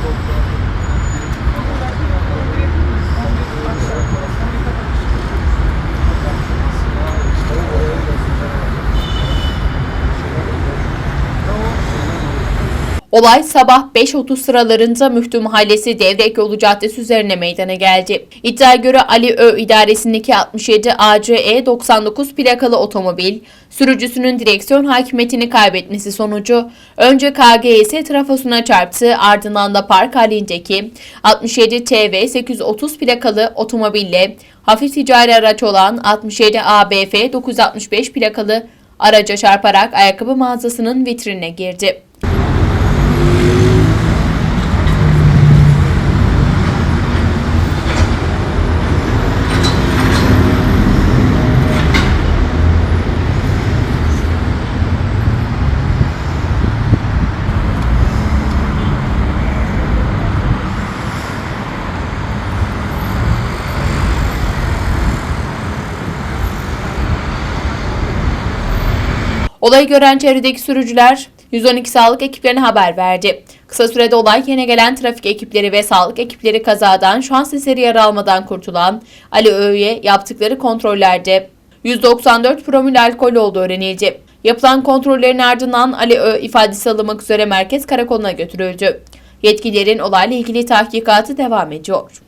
Thank you. Olay sabah 5.30 sıralarında Müftü Mahallesi Devrek Yolu Caddesi üzerine meydana geldi. İddiaya göre Ali Ö idaresindeki 67 ACE 99 plakalı otomobil, sürücüsünün direksiyon hakimiyetini kaybetmesi sonucu önce KGS trafosuna çarptı ardından da park halindeki 67 TV 830 plakalı otomobille hafif ticari araç olan 67 ABF 965 plakalı araca çarparak ayakkabı mağazasının vitrinine girdi. Olayı gören çevredeki sürücüler 112 sağlık ekiplerine haber verdi. Kısa sürede olay yerine gelen trafik ekipleri ve sağlık ekipleri kazadan şans eseri yara almadan kurtulan Ali Öğü'ye yaptıkları kontrollerde 194 promil alkol olduğu öğrenildi. Yapılan kontrollerin ardından Ali Ö ifadesi alınmak üzere merkez karakoluna götürüldü. Yetkililerin olayla ilgili tahkikatı devam ediyor.